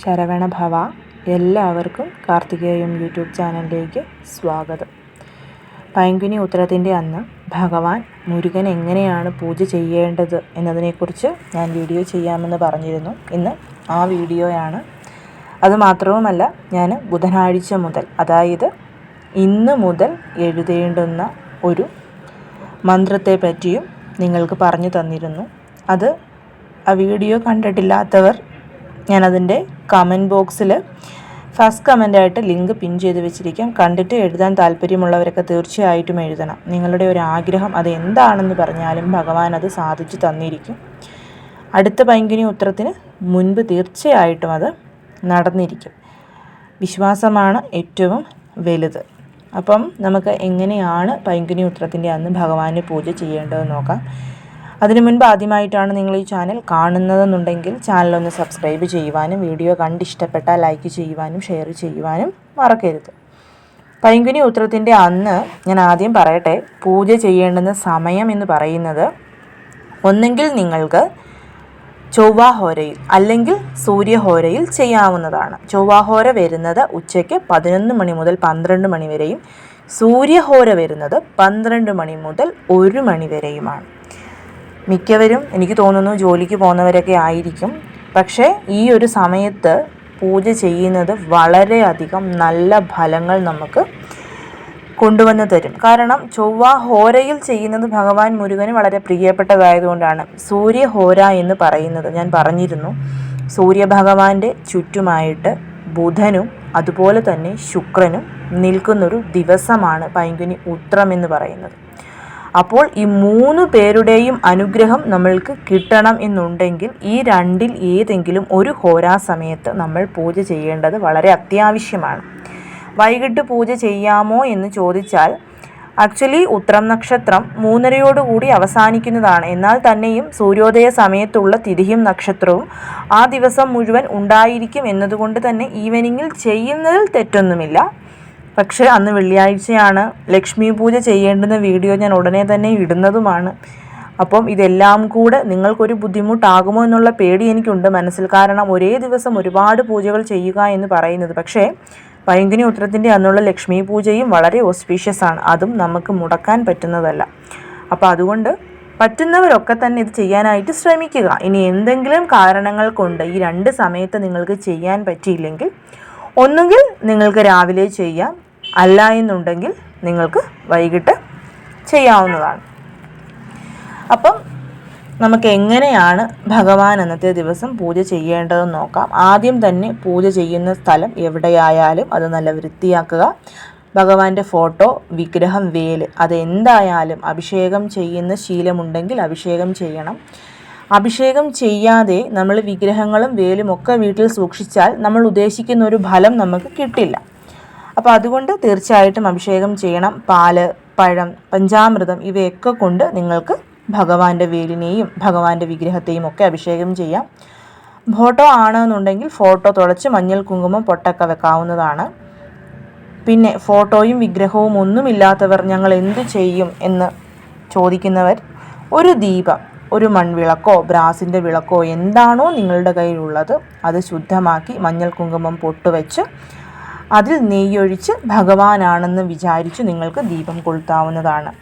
ശരവണ ഭവ എല്ലാവർക്കും കാർത്തികേയം യൂട്യൂബ് ചാനലിലേക്ക് സ്വാഗതം. പൈങ്കുനി ഉത്തരത്തിന്റെ അന്ന് ഭഗവാൻ മുരുകൻ എങ്ങനെയാണ് പൂജ ചെയ്യേണ്ടത് എന്നതിനെക്കുറിച്ച് ഞാൻ വീഡിയോ ചെയ്യാമെന്ന് പറഞ്ഞിരുന്നു. ഇന്ന് ആ വീഡിയോയാണ്. അതുമാത്രവുമല്ല ഞാൻ ബുധനാഴ്ച മുതൽ അതായത് ഇന്ന് മുതൽ എഴുതേണ്ടുന്ന ഒരു മന്ത്രത്തെ പറ്റിയും നിങ്ങൾക്ക് പറഞ്ഞു തന്നിരുന്നു. അത് ആ വീഡിയോ കണ്ടിട്ടില്ലാത്തവർ ഞാനതിന്റെ കമന്റ് ബോക്സിൽ ഫസ്റ്റ് കമന്റായിട്ട് ലിങ്ക് പിൻ ചെയ്ത് വെച്ചിരിക്കാം. കണ്ടിട്ട് എഴുതാൻ താല്പര്യമുള്ളവരൊക്കെ തീർച്ചയായിട്ടും എഴുതണം. നിങ്ങളുടെ ഒരു ആഗ്രഹം അത് എന്താണെന്ന് പറഞ്ഞാലും ഭഗവാൻ അത് സാധിച്ചു തന്നിരിക്കും. അടുത്ത പൈങ്കിനി ഉത്തരത്തിന് മുൻപ് തീർച്ചയായിട്ടും അത് നടന്നിരിക്കും. വിശ്വാസമാണ് ഏറ്റവും വലുത്. അപ്പം നമുക്ക് എങ്ങനെയാണ് പൈങ്കിനി ഉത്തരത്തിന്റെ അന്ന് ഭഗവാനെ പൂജ ചെയ്യേണ്ടതെന്ന് നോക്കാം. അതിനു മുൻപ് ആദ്യമായിട്ടാണ് നിങ്ങൾ ഈ ചാനൽ കാണുന്നതെന്നുണ്ടെങ്കിൽ ചാനൽ ഒന്ന് സബ്സ്ക്രൈബ് ചെയ്യുവാനും വീഡിയോ കണ്ടിഷ്ടപ്പെട്ടാൽ ലൈക്ക് ചെയ്യുവാനും ഷെയർ ചെയ്യുവാനും മറക്കരുത്. പൈങ്കുനി ഉത്രത്തിന്റെ അന്ന് ഞാൻ ആദ്യം പറയട്ടെ പൂജ ചെയ്യേണ്ടുന്ന സമയം എന്ന് പറയുന്നത് ഒന്നെങ്കിൽ നിങ്ങൾക്ക് ചൊവ്വാഹോരയിൽ അല്ലെങ്കിൽ സൂര്യഹോരയിൽ ചെയ്യാവുന്നതാണ്. ചൊവ്വാഹോര വരുന്നത് ഉച്ചയ്ക്ക് പതിനൊന്ന് മണി മുതൽ പന്ത്രണ്ട് മണി വരെയും സൂര്യഹോര വരുന്നത് പന്ത്രണ്ട് മണി മുതൽ ഒരു മണി വരെയുമാണ്. മിക്കവരും എനിക്ക് തോന്നുന്നു ജോലിക്ക് പോകുന്നവരൊക്കെ ആയിരിക്കും. പക്ഷേ ഈ ഒരു സമയത്ത് പൂജ ചെയ്യുന്നത് വളരെയധികം നല്ല ഫലങ്ങൾ നമുക്ക് കൊണ്ടുവന്ന് തരും. കാരണം ചൊവ്വ ഹോരയിൽ ചെയ്യുന്നത് ഭഗവാൻ മുരുകന് വളരെ പ്രിയപ്പെട്ടതായതുകൊണ്ടാണ്. സൂര്യഹോര എന്ന് പറയുന്നത് ഞാൻ പറഞ്ഞിരുന്നു. സൂര്യഭഗവാന്റെ ചുറ്റുമായിട്ട് ബുധനും അതുപോലെ തന്നെ ശുക്രനും നിൽക്കുന്നൊരു ദിവസമാണ് പൈങ്കുനി ഉത്രം എന്ന് പറയുന്നത്. അപ്പോൾ ഈ മൂന്ന് പേരുടെയും അനുഗ്രഹം നമ്മൾക്ക് കിട്ടണം എന്നുണ്ടെങ്കിൽ ഈ രണ്ടിൽ ഏതെങ്കിലും ഒരു ഹോരാ സമയത്ത് നമ്മൾ പൂജ ചെയ്യേണ്ടത് വളരെ അത്യാവശ്യമാണ്. വൈകിട്ട് പൂജ ചെയ്യാമോ എന്ന് ചോദിച്ചാൽ ആക്ച്വലി ഉത്രം നക്ഷത്രം മൂന്നരയോടുകൂടി അവസാനിക്കുന്നതാണ്. എന്നാൽ തന്നെയും സൂര്യോദയ സമയത്തുള്ള തിരിയും നക്ഷത്രവും ആ ദിവസം മുഴുവൻ ഉണ്ടായിരിക്കും എന്നതുകൊണ്ട് തന്നെ ഈവനിങ്ങിൽ ചെയ്യുന്നതിൽ തെറ്റൊന്നുമില്ല. പക്ഷേ അന്ന് വെള്ളിയാഴ്ചയാണ് ലക്ഷ്മി പൂജ ചെയ്യേണ്ടുന്ന വീഡിയോ ഞാൻ ഉടനെ തന്നെ ഇടുന്നതുമാണ്. അപ്പം ഇതെല്ലാം കൂടെ നിങ്ങൾക്കൊരു ബുദ്ധിമുട്ടാകുമോ എന്നുള്ള പേടി എനിക്കുണ്ട്. മനസ്സിൽ കാരണം ഒരേ ദിവസം ഒരുപാട് പൂജകൾ ചെയ്യുക എന്ന് പറയുന്നത്. പക്ഷേ പൈങ്കിനി ഉത്തരത്തിന്റെ അന്നുള്ള ലക്ഷ്മി പൂജയും വളരെ ഓസ്പീഷ്യസ് ആണ്. അതും നമുക്ക് മുടക്കാൻ പറ്റുന്നതല്ല. അപ്പോൾ അതുകൊണ്ട് പറ്റുന്നവരൊക്കെ തന്നെ ഇത് ചെയ്യാനായിട്ട് ശ്രമിക്കുക. ഇനി എന്തെങ്കിലും കാരണങ്ങൾ കൊണ്ട് ഈ രണ്ട് സമയത്ത് നിങ്ങൾക്ക് ചെയ്യാൻ പറ്റിയില്ലെങ്കിൽ ഒന്നുകിൽ നിങ്ങൾക്ക് രാവിലെ ചെയ്യാം അല്ല എന്നുണ്ടെങ്കിൽ നിങ്ങൾക്ക് വൈകിട്ട് ചെയ്യാവുന്നതാണ്. അപ്പം നമുക്ക് എങ്ങനെയാണ് ഭഗവാൻ അന്നത്തെ ദിവസം പൂജ ചെയ്യേണ്ടതെന്ന് നോക്കാം. ആദ്യം തന്നെ പൂജ ചെയ്യുന്ന സ്ഥലം എവിടെയായാലും അത് നല്ല വൃത്തിയാക്കുക. ഭഗവാന്റെ ഫോട്ടോ വിഗ്രഹം വേൽ അത് എന്തായാലും അഭിഷേകം ചെയ്യുന്ന ശീലമുണ്ടെങ്കിൽ അഭിഷേകം ചെയ്യണം. അഭിഷേകം ചെയ്യാതെ നമ്മൾ വിഗ്രഹങ്ങളും വേലും ഒക്കെ വീട്ടിൽ സൂക്ഷിച്ചാൽ നമ്മൾ ഉദ്ദേശിക്കുന്ന ഒരു ഫലം നമുക്ക് കിട്ടില്ല. അപ്പോൾ അതുകൊണ്ട് തീർച്ചയായിട്ടും അഭിഷേകം ചെയ്യണം. പാൽ പഴം പഞ്ചാമൃതം ഇവയൊക്കെ കൊണ്ട് നിങ്ങൾക്ക് ഭഗവാന്റെ വേലിനെയും ഭഗവാന്റെ വിഗ്രഹത്തെയും ഒക്കെ അഭിഷേകം ചെയ്യാം. ഫോട്ടോ ആണെന്നുണ്ടെങ്കിൽ ഫോട്ടോ തുടച്ച് മഞ്ഞൾ കുങ്കുമം പൊട്ടൊക്കെ വെക്കാവുന്നതാണ്. പിന്നെ ഫോട്ടോയും വിഗ്രഹവും ഒന്നുമില്ലാത്തവർ ഞങ്ങൾ എന്തു ചെയ്യും എന്ന് ചോദിക്കുന്നവർ ഒരു ദീപം ഒരു മൺവിളക്കോ ബ്രാസിന്റെ വിളക്കോ എന്താണോ നിങ്ങളുടെ കയ്യിലുള്ളത് അത് ശുദ്ധമാക്കി മഞ്ഞൾ കുങ്കുമം പൊട്ടുവെച്ച് അതിൽ നെയ്യൊഴിച്ച് ഭഗവാനാണെന്ന് വിചാരിച്ച് നിങ്ങൾക്ക് ദീപം കൊളുത്താവുന്നതാണ്.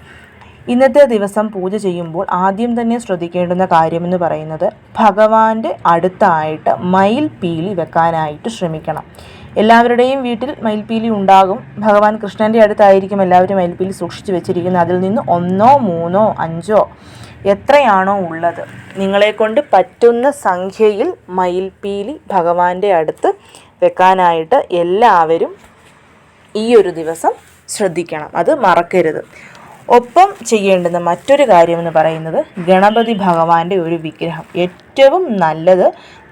ഇന്നത്തെ ദിവസം പൂജ ചെയ്യുമ്പോൾ ആദ്യം തന്നെ ശ്രദ്ധിക്കേണ്ടുന്ന കാര്യമെന്ന് പറയുന്നത് ഭഗവാന്റെ അടുത്തായിട്ട് മയിൽ പീലി വെക്കാനായിട്ട് ശ്രമിക്കണം. എല്ലാവരുടെയും വീട്ടിൽ മയിൽപ്പീലി ഉണ്ടാകും. ഭഗവാൻ കൃഷ്ണന്റെ അടുത്തായിരിക്കും എല്ലാവരും മയിൽപ്പീലി സൂക്ഷിച്ചു വെച്ചിരിക്കുന്നത്. അതിൽ നിന്ന് ഒന്നോ മൂന്നോ അഞ്ചോ എത്രയാണോ ഉള്ളത്. നിങ്ങളെ കൊണ്ട് പറ്റുന്ന സംഖ്യയിൽ മയിൽപ്പീലി ഭഗവാന്റെ അടുത്ത് വെക്കാനായിട്ട് എല്ലാവരും ഈ ഒരു ദിവസം ശ്രദ്ധിക്കണം. അത് മറക്കരുത്. ഒപ്പം ചെയ്യേണ്ടുന്ന മറ്റൊരു കാര്യം എന്ന് പറയുന്നത് ഗണപതി ഭഗവാന്റെ ഒരു വിഗ്രഹം. ഏറ്റവും നല്ലത്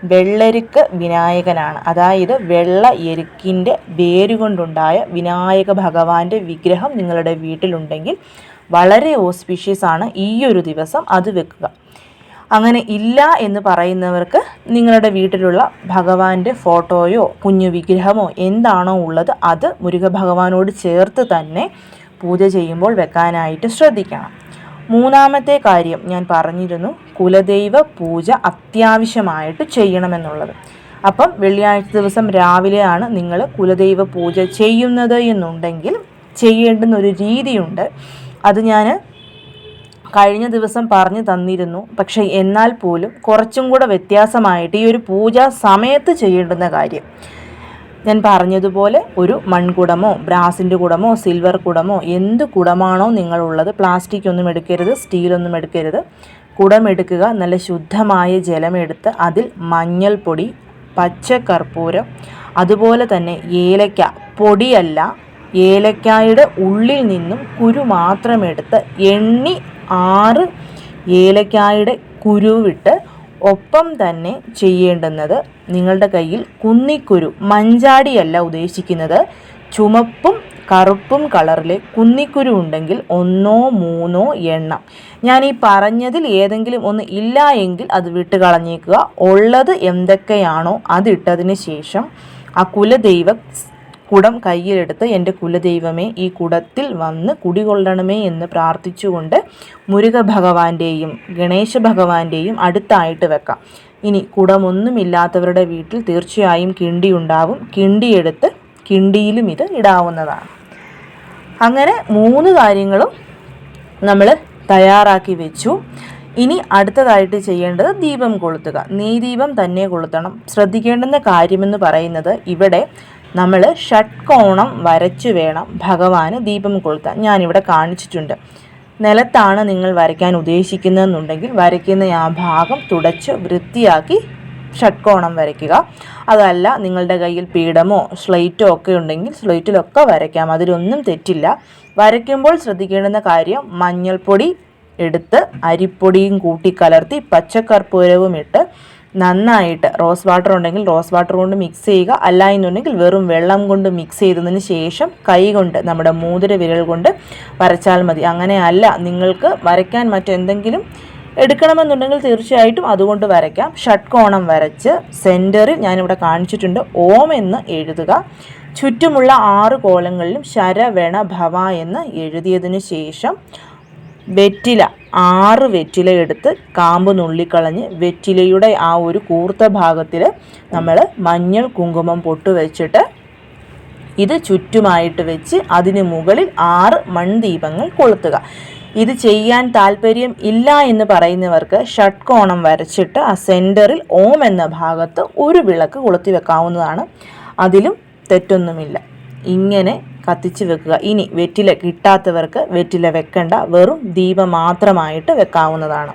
വെള്ളരിക്ക് വിനായകനാണ്. അതായത് വെള്ള എരുക്കിന്റെ വേരുകൊണ്ടുണ്ടായ വിനായക ഭഗവാന്റെ വിഗ്രഹം നിങ്ങളുടെ വീട്ടിലുണ്ടെങ്കിൽ വളരെ ഓസ്പീഷ്യസ് ആണ് ഈ ഒരു ദിവസം അത് വെക്കുക. അങ്ങനെ ഇല്ല എന്ന് പറയുന്നവർക്ക് നിങ്ങളുടെ വീട്ടിലുള്ള ഭഗവാന്റെ ഫോട്ടോയോ കുഞ്ഞു വിഗ്രഹമോ എന്താണോ ഉള്ളത് അത് മുരുക ഭഗവാനോട് ചേർത്ത് തന്നെ പൂജ ചെയ്യുമ്പോൾ വെക്കാനായിട്ട് ശ്രദ്ധിക്കണം. മൂന്നാമത്തെ കാര്യം ഞാൻ പറഞ്ഞിരുന്നു കുലദൈവ പൂജ അത്യാവശ്യമായിട്ട് ചെയ്യണമെന്നുള്ളത്. അപ്പം വെള്ളിയാഴ്ച ദിവസം രാവിലെയാണ് നിങ്ങൾ കുലദൈവ പൂജ ചെയ്യുന്നത് എന്നുണ്ടെങ്കിൽ ചെയ്യേണ്ടുന്ന ഒരു രീതിയുണ്ട്. അത് ഞാൻ കഴിഞ്ഞ ദിവസം പറഞ്ഞു തന്നിരുന്നു. പക്ഷേ എന്നാൽ പോലും കുറച്ചും കൂടെ വ്യത്യാസമായിട്ട് ഈ ഒരു പൂജ സമയത്ത് ചെയ്യേണ്ടുന്ന കാര്യം. ഞാൻ പറഞ്ഞതുപോലെ ഒരു മൺകുടമോ ബ്രാസിന്റെ കുടമോ സിൽവർ കുടമോ എന്ത് കുടമാണോ നിങ്ങളുള്ളത് പ്ലാസ്റ്റിക് ഒന്നും എടുക്കരുത് സ്റ്റീലൊന്നും എടുക്കരുത്. കുടമെടുക്കുക നല്ല ശുദ്ധമായ ജലമെടുത്ത് അതിൽ മഞ്ഞൾപ്പൊടി പച്ചക്കർപ്പൂരം അതുപോലെ തന്നെ ഏലക്ക പൊടിയല്ല ഏലക്കായുടെ ഉള്ളിൽ നിന്നും കുരു മാത്രമെടുത്ത് എണ്ണി ആറ് ഏലക്കായുടെ കുരുവിട്ട് ഒപ്പം തന്നെ ചെയ്യേണ്ടുന്നത് നിങ്ങളുടെ കയ്യിൽ കുന്നിക്കുരു മഞ്ചാടിയല്ല ഉദ്ദേശിക്കുന്നത്. ചുമപ്പും കറുപ്പും കളറിലെ കുന്നിക്കുരു ഉണ്ടെങ്കിൽ ഒന്നോ മൂന്നോ എണ്ണം. ഞാൻ ഈ പറഞ്ഞതിൽ ഏതെങ്കിലും ഒന്ന് ഇല്ല എങ്കിൽ അത് വിട്ട് കളഞ്ഞേക്കുക ഉള്ളത് എന്തൊക്കെയാണോ അതിട്ടതിന് ശേഷം ആ കുലദൈവ കുടം കയ്യിലെടുത്ത് എന്റെ കുലദൈവമേ ഈ കുടത്തിൽ വന്ന് കുടികൊള്ളണമേ എന്ന് പ്രാർത്ഥിച്ചുകൊണ്ട് മുരുക ഭഗവാന്റെയും ഗണേശ ഭഗവാന്റെയും അടുത്തായിട്ട് വെക്കാം. ഇനി കുടമൊന്നുമില്ലാത്തവരുടെ വീട്ടിൽ തീർച്ചയായും കിണ്ടി ഉണ്ടാവും കിണ്ടിയെടുത്ത് കിണ്ടിയിലും ഇത് ഇടാവുന്നതാണ്. അങ്ങനെ മൂന്ന് കാര്യങ്ങളും നമ്മൾ തയ്യാറാക്കി വെച്ചു. ഇനി അടുത്തതായിട്ട് ചെയ്യേണ്ടത് ദീപം കൊളുത്തുക. നീ ദീപം തന്നെ കൊളുത്തണം. ശ്രദ്ധിക്കേണ്ടുന്ന കാര്യമെന്ന് പറയുന്നത് ഇവിടെ നമ്മൾ ഷട്ട്കോണം വരച്ചു വേണം. ഭഗവാന് ദീപം കൊളുത്താൻ. ഞാനിവിടെ കാണിച്ചിട്ടുണ്ട്. നിലത്താണ് നിങ്ങൾ വരയ്ക്കാൻ ഉദ്ദേശിക്കുന്നതെന്നുണ്ടെങ്കിൽ വരയ്ക്കുന്ന ആ ഭാഗം തുടച്ച് വൃത്തിയാക്കി ഷട്ട്കോണം വരയ്ക്കുക. അതല്ല നിങ്ങളുടെ കയ്യിൽ പീഠമോ സ്ലൈറ്റോ ഒക്കെ ഉണ്ടെങ്കിൽ സ്ലൈറ്റിലൊക്കെ വരയ്ക്കാം. അതിലൊന്നും തെറ്റില്ല. വരയ്ക്കുമ്പോൾ ശ്രദ്ധിക്കേണ്ടുന്ന കാര്യം മഞ്ഞൾപ്പൊടി എടുത്ത് അരിപ്പൊടിയും കൂട്ടി കലർത്തി പച്ചക്കർപ്പൂരവും ഇട്ട് നന്നായിട്ട് റോസ് വാട്ടർ ഉണ്ടെങ്കിൽ റോസ് വാട്ടർ കൊണ്ട് മിക്സ് ചെയ്യുക. അല്ല എന്നുണ്ടെങ്കിൽ വെറും വെള്ളം കൊണ്ട് മിക്സ് ചെയ്തതിന് ശേഷം കൈ കൊണ്ട് നമ്മുടെ മൂതിര വിരൽ കൊണ്ട് വരച്ചാൽ മതി. അങ്ങനെ അല്ല നിങ്ങൾക്ക് വരയ്ക്കാൻ മറ്റെന്തെങ്കിലും എടുക്കണമെന്നുണ്ടെങ്കിൽ തീർച്ചയായിട്ടും അതുകൊണ്ട് വരയ്ക്കാം. ഷഡ്കോണം വരച്ച് സെന്ററിൽ ഞാനിവിടെ കാണിച്ചിട്ടുണ്ട്. ഓം എന്ന് എഴുതുക. ചുറ്റുമുള്ള ആറ് കോലങ്ങളിലും ശരവണ ഭവ എന്ന് എഴുതിയതിനു ശേഷം വെറ്റില ആറ് വെറ്റില എടുത്ത് കാമ്പ് നുള്ളിക്കളഞ്ഞ് വെറ്റിലയുടെ ആ ഒരു കൂർത്ത ഭാഗത്തിൽ നമ്മൾ മഞ്ഞൾ കുങ്കുമം പൊട്ട് വെച്ചിട്ട് ഇത് ചുറ്റുമായിട്ട് വെച്ച് അതിന് മുകളിൽ ആറ് മൺദീപങ്ങൾ കൊളുത്തുക. ഇത് ചെയ്യാൻ താല്പര്യം ഇല്ല എന്ന് പറയുന്നവർക്ക് ഷട്ട്കോണം വരച്ചിട്ട് ആ സെന്ററിൽ ഓം എന്ന ഭാഗത്ത് ഒരു വിളക്ക് കൊളുത്തി വെക്കാവുന്നതാണ്. അതിലും തെറ്റൊന്നുമില്ല. ഇങ്ങനെ കത്തിച്ച് വെക്കുക. ഇനി വെറ്റില കിട്ടാത്തവർക്ക് വെറ്റില വെക്കണ്ട. വെറും ദീപം മാത്രമായിട്ട് വെക്കാവുന്നതാണ്.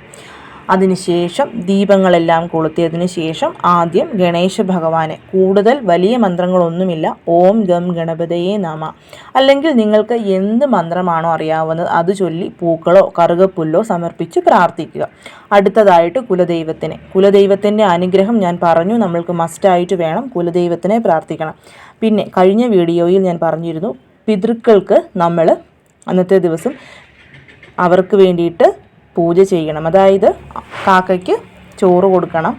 അതിനുശേഷം ദീപങ്ങളെല്ലാം കൊളുത്തിയതിന് ശേഷം ആദ്യം ഗണേശ ഭഗവാനെ. കൂടുതൽ വലിയ മന്ത്രങ്ങളൊന്നുമില്ല. ഓം ഗം ഗണപതയെ നമ. അല്ലെങ്കിൽ നിങ്ങൾക്ക് എന്ത് മന്ത്രമാണോ അറിയാവുന്നത് അത് ചൊല്ലി പൂക്കളോ കറുകപ്പുല്ലോ സമർപ്പിച്ച് പ്രാർത്ഥിക്കുക. അടുത്തതായിട്ട് കുലദൈവത്തിനെ. കുലദൈവത്തിന്റെ അനുഗ്രഹം ഞാൻ പറഞ്ഞു. നമ്മൾക്ക് മസ്റ്റായിട്ട് വേണം കുലദൈവത്തിനെ പ്രാർത്ഥിക്കണം. പിന്നെ കഴിഞ്ഞ വീഡിയോയിൽ ഞാൻ പറഞ്ഞിരുന്നു പിതൃക്കൾക്ക് നമ്മൾ അന്നത്തെ ദിവസം അവർക്ക് വേണ്ടിയിട്ട് പൂജ ചെയ്യണം. അതായത് കാക്കയ്ക്ക് ചോറ് കൊടുക്കണം.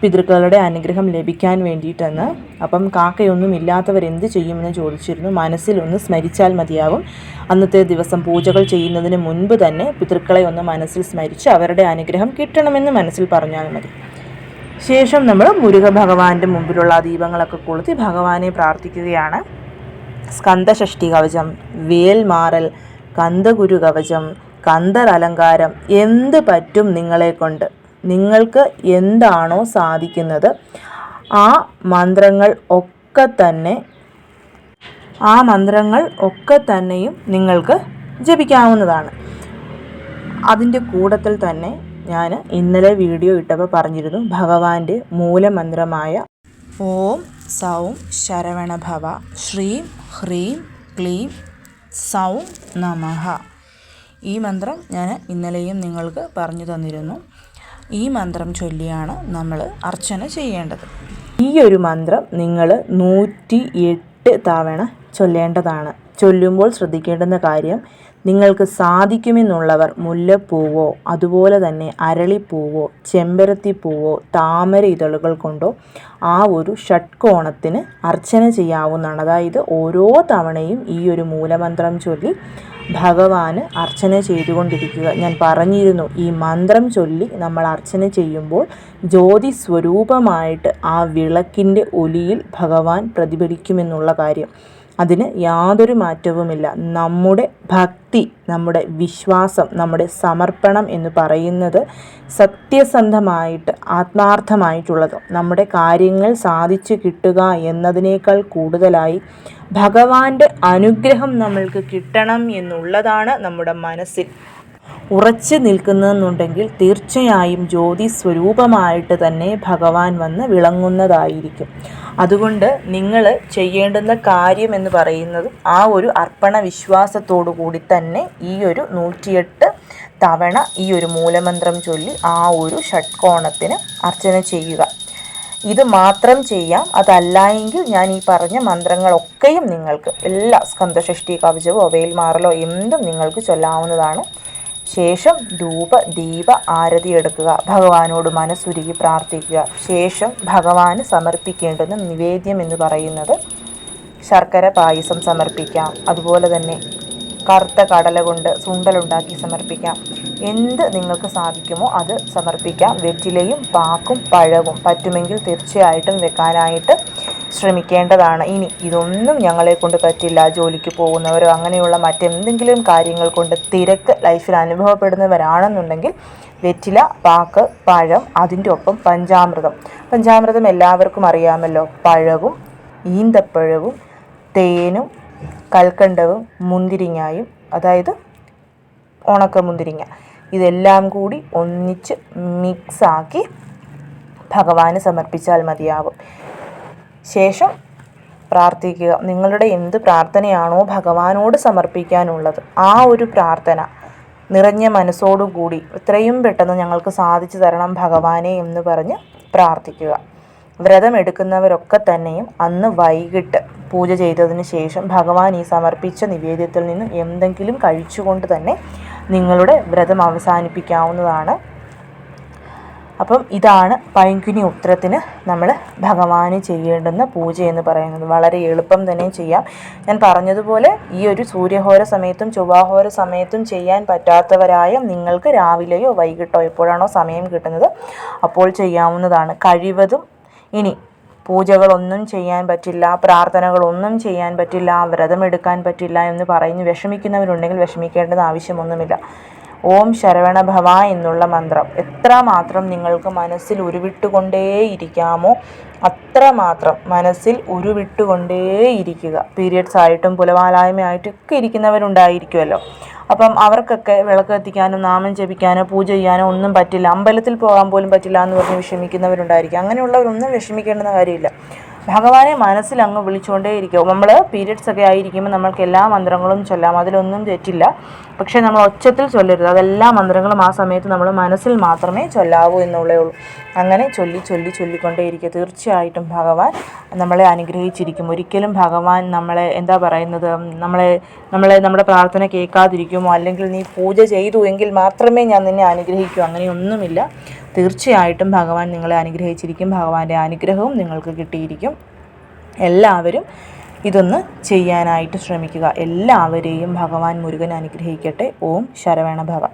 പിതൃക്കളുടെ അനുഗ്രഹം ലഭിക്കാൻ വേണ്ടിയിട്ടെന്ന്. അപ്പം കാക്കയൊന്നും ഇല്ലാത്തവർ എന്ത് ചെയ്യുമെന്ന് ചോദിച്ചിരുന്നു. മനസ്സിലൊന്ന് സ്മരിച്ചാൽ മതിയാവും. അന്നത്തെ ദിവസം പൂജകൾ ചെയ്യുന്നതിന് മുൻപ് തന്നെ പിതൃക്കളെ ഒന്ന് മനസ്സിൽ സ്മരിച്ച് അവരുടെ അനുഗ്രഹം കിട്ടണമെന്ന് മനസ്സിൽ പറഞ്ഞാൽ മതി. ശേഷം നമ്മൾ മുരുക ഭഗവാന്റെ മുമ്പിലുള്ള ദീപങ്ങളൊക്കെ കൊളുത്തി ഭഗവാനെ പ്രാർത്ഥിക്കുകയാണ്. സ്കന്ധഷഷ്ടി കവചം വേൽമാറൽ കന്ദഗുരു കവചം കന്തർ അലങ്കാരം എന്ത് പറ്റും നിങ്ങളെ കൊണ്ട്? നിങ്ങൾക്ക് എന്താണോ സാധിക്കുന്നത്. ആ മന്ത്രങ്ങൾ ഒക്കെ തന്നെ ആ മന്ത്രങ്ങൾ ഒക്കെ തന്നെയും നിങ്ങൾക്ക് ജപിക്കാവുന്നതാണ്. അതിന്റെ കൂടത്തിൽ തന്നെ ഞാൻ ഇന്നലെ വീഡിയോ ഇട്ടപ്പോൾ പറഞ്ഞിരുന്നു ഭഗവാന്റെ മൂലമന്ത്രമായ ഓം സൗം ശരവണഭവ ശ്രീം ഹ്രീം ക്ലീം സൗം നമഃ. ഈ മന്ത്രം ഞാൻ ഇന്നലെയും നിങ്ങൾക്ക് പറഞ്ഞു തന്നിരുന്നു. ഈ മന്ത്രം ചൊല്ലിയാണ് നമ്മൾ അർച്ചന ചെയ്യേണ്ടത്. ഈ ഒരു മന്ത്രം നിങ്ങൾ നൂറ്റി എട്ട് തവണ ചൊല്ലേണ്ടതാണ്. ചൊല്ലുമ്പോൾ ശ്രദ്ധിക്കേണ്ടുന്ന കാര്യം നിങ്ങൾക്ക് സാധിക്കുമെന്നുള്ളവർ മുല്ലപ്പൂവോ അതുപോലെ തന്നെ അരളിപ്പൂവോ ചെമ്പരത്തിപ്പൂവോ താമര ഇതളുകൾ കൊണ്ടോ ആ ഒരു ഷട്കോണത്തിന് അർച്ചന ചെയ്യാവുന്നതാണ്. അതായത് ഓരോ തവണയും ഈ ഒരു മൂലമന്ത്രം ചൊല്ലി ഭഗവാന് അർച്ചന ചെയ്തുകൊണ്ടിരിക്കുക. ഞാൻ പറഞ്ഞിരുന്നു ഈ മന്ത്രം ചൊല്ലി നമ്മൾ അർച്ചന ചെയ്യുമ്പോൾ ജ്യോതി സ്വരൂപമായിട്ട് ആ വിളക്കിന്റെ ഒലിയിൽ ഭഗവാൻ പ്രതിഫലിക്കുമെന്നുള്ള കാര്യം. അതിന് യാതൊരു മാറ്റവുമില്ല. നമ്മുടെ ഭക്തി നമ്മുടെ വിശ്വാസം നമ്മുടെ സമർപ്പണം എന്ന് പറയുന്നത് സത്യസന്ധമായിട്ട് ആത്മാർത്ഥമായിട്ടുള്ളത് നമ്മുടെ കാര്യങ്ങൾ സാധിച്ചു കിട്ടുക എന്നതിനേക്കാൾ കൂടുതലായി ഭഗവാന്റെ അനുഗ്രഹം നമ്മൾക്ക് കിട്ടണം എന്നുള്ളതാണ് നമ്മുടെ മനസ്സിൽ. ഉറച്ചു നിൽക്കുന്നെന്നുണ്ടെങ്കിൽ തീർച്ചയായും ജ്യോതി സ്വരൂപമായിട്ട് തന്നെ ഭഗവാൻ വന്ന് വിളങ്ങുന്നതായിരിക്കും. അതുകൊണ്ട് നിങ്ങൾ ചെയ്യേണ്ടുന്ന കാര്യം എന്ന് പറയുന്നത് ആ ഒരു അർപ്പണ വിശ്വാസത്തോടു കൂടി തന്നെ ഈ ഒരു നൂറ്റിയെട്ട് തവണ ഈ ഒരു മൂലമന്ത്രം ചൊല്ലി ആ ഒരു ഷഡ്കോണത്തിന് അർച്ചന ചെയ്യുക. ഇത് മാത്രം ചെയ്യാം. അതല്ല എങ്കിൽ ഞാൻ ഈ പറഞ്ഞ മന്ത്രങ്ങളൊക്കെയും നിങ്ങൾക്ക് എല്ലാ സ്കന്ധഷഷ്ടി കവചവോ മാറലോ എന്തും നിങ്ങൾക്ക് ചൊല്ലാവുന്നതാണ്. ശേഷം ധൂപ ദീപ ആരതി എടുക്കുക. ഭഗവാനോട് മനസ്സുരുകി പ്രാർത്ഥിക്കുക. ശേഷം ഭഗവാന് സമർപ്പിക്കേണ്ടുന്ന നിവേദ്യം എന്ന് പറയുന്നത് ശർക്കര പായസം സമർപ്പിക്കാം. അതുപോലെ തന്നെ കറുത്ത കടല കൊണ്ട് സുണ്ടലുണ്ടാക്കി സമർപ്പിക്കാം. എന്ത് നിങ്ങൾക്ക് സാധിക്കുമോ അത് സമർപ്പിക്കാം. വെറ്റിലയും പാക്കും പഴവും പറ്റുമെങ്കിൽ തീർച്ചയായിട്ടും വെക്കാനായിട്ട് ശ്രമിക്കേണ്ടതാണ്. ഇനി ഇതൊന്നും ഞങ്ങളെ കൊണ്ട് പറ്റില്ല. ജോലിക്ക് പോകുന്നവരോ അങ്ങനെയുള്ള മറ്റെന്തെങ്കിലും കാര്യങ്ങൾ കൊണ്ട് തിരക്ക് ലൈഫിൽ അനുഭവപ്പെടുന്നവരാണെന്നുണ്ടെങ്കിൽ വെറ്റില പാക്ക് പഴം അതിന്റെ ഒപ്പം പഞ്ചാമൃതം. പഞ്ചാമൃതം എല്ലാവർക്കും അറിയാമല്ലോ. പഴവും ഈന്തപ്പഴവും തേനും കൽക്കണ്ടവും മുന്തിരിങ്ങായും അതായത് ഉണക്ക മുന്തിരിങ്ങ. ഇതെല്ലാം കൂടി ഒന്നിച്ച് മിക്സാക്കി ഭഗവാന് സമർപ്പിച്ചാൽ മതിയാവും. ശേഷം പ്രാർത്ഥിക്കുക. നിങ്ങളുടെ എന്ത് പ്രാർത്ഥനയാണോ ഭഗവാനോട് സമർപ്പിക്കാനുള്ളത് ആ ഒരു പ്രാർത്ഥന നിറഞ്ഞ മനസ്സോടുകൂടി എത്രയും പെട്ടെന്ന് ഞങ്ങൾക്ക് സാധിച്ചു തരണം ഭഗവാനെ എന്ന് പറഞ്ഞ് പ്രാർത്ഥിക്കുക. വ്രതം എടുക്കുന്നവരൊക്കെ തന്നെയും അന്ന് വൈകിട്ട് പൂജ ചെയ്തതിന് ശേഷം ഭഗവാൻ ഈ സമർപ്പിച്ച നിവേദ്യത്തിൽ നിന്നും എന്തെങ്കിലും കഴിച്ചുകൊണ്ട് തന്നെ നിങ്ങളുടെ വ്രതം അവസാനിപ്പിക്കാവുന്നതാണ്. അപ്പം ഇതാണ് പൈങ്കുനി ഉത്രത്തിന് നമ്മൾ ഭഗവാന് ചെയ്യേണ്ടുന്ന പൂജ എന്ന് പറയുന്നത്. വളരെ എളുപ്പം തന്നെ ചെയ്യാം. ഞാൻ പറഞ്ഞതുപോലെ ഈ ഒരു സൂര്യഹോര സമയത്തും ചൊവ്വാഹോര സമയത്തും ചെയ്യാൻ പറ്റാത്തവരായ നിങ്ങൾക്ക് രാവിലെയോ വൈകിട്ടോ എപ്പോഴാണോ സമയം കിട്ടുന്നത് അപ്പോൾ ചെയ്യാവുന്നതാണ്. കഴിവതും ഇനി പൂജകളൊന്നും ചെയ്യാൻ പറ്റില്ല പ്രാർത്ഥനകളൊന്നും ചെയ്യാൻ പറ്റില്ല വ്രതമെടുക്കാൻ പറ്റില്ല എന്ന് പറഞ്ഞ് വിഷമിക്കുന്നവരുണ്ടെങ്കിൽ വിഷമിക്കേണ്ടത് ആവശ്യമൊന്നുമില്ല. ഓം ശരവണ ഭവ എന്നുള്ള മന്ത്രം. എത്ര മാത്രം നിങ്ങൾക്ക് മനസ്സിൽ ഉരുവിട്ടുകൊണ്ടേയിരിക്കാമോ അത്രമാത്രം മനസ്സിൽ ഉരുവിട്ടുകൊണ്ടേയിരിക്കുക. പീരിയഡ്സ് ആയിട്ടും പുലവാലായ്മയായിട്ടൊക്കെ ഇരിക്കുന്നവരുണ്ടായിരിക്കുമല്ലോ. അപ്പം അവർക്കൊക്കെ വിളക്ക് കത്തിക്കാനോ നാമം ജപിക്കാനോ പൂജ ചെയ്യാനോ ഒന്നും പറ്റില്ല. അമ്പലത്തിൽ പോകാൻ പോലും പറ്റില്ല എന്ന് പറഞ്ഞ് വിഷമിക്കുന്നവരുണ്ടായിരിക്കും. അങ്ങനെയുള്ളവരൊന്നും വിഷമിക്കേണ്ടുന്ന കാര്യമില്ല. ഭഗവാനെ മനസ്സിൽ അങ്ങ് വിളിച്ചുകൊണ്ടേയിരിക്കും നമ്മൾ പീരിയഡ്സ് ഒക്കെ ആയിരിക്കുമ്പോൾ നമ്മൾക്ക് എല്ലാ മന്ത്രങ്ങളും ചൊല്ലാം. അതിലൊന്നും തെറ്റില്ല. പക്ഷേ നമ്മൾ ഒച്ചത്തിൽ ചൊല്ലരുത്. അതെല്ലാ മന്ത്രങ്ങളും ആ സമയത്ത് നമ്മൾ മനസ്സിൽ മാത്രമേ ചൊല്ലാവൂ എന്നുള്ളേ ഉള്ളൂ. അങ്ങനെ ചൊല്ലി ചൊല്ലി ചൊല്ലിക്കൊണ്ടേയിരിക്കുക തീർച്ചയായിട്ടും ഭഗവാൻ നമ്മളെ അനുഗ്രഹിച്ചിരിക്കും. ഒരിക്കലും ഭഗവാൻ നമ്മളെ എന്താ പറയുന്നത്? നമ്മളെ നമ്മളെ നമ്മുടെ പ്രാർത്ഥന കേൾക്കാതിരിക്കുമോ? അല്ലെങ്കിൽ നീ പൂജ ചെയ്തു എങ്കിൽ മാത്രമേ ഞാൻ നിന്നെ അനുഗ്രഹിക്കൂ. അങ്ങനെയൊന്നുമില്ല. തീർച്ചയായിട്ടും ഭഗവാൻ നിങ്ങളെ അനുഗ്രഹിച്ചിരിക്കും. ഭഗവാന്റെ അനുഗ്രഹവും നിങ്ങൾക്ക് കിട്ടിയിരിക്കും. എല്ലാവരും ഇതൊന്ന് ചെയ്യാനായിട്ട് ശ്രമിക്കുക. എല്ലാവരെയും ഭഗവാൻ മുരുകൻ അനുഗ്രഹിക്കട്ടെ. ഓം ശരവണ ഭവ.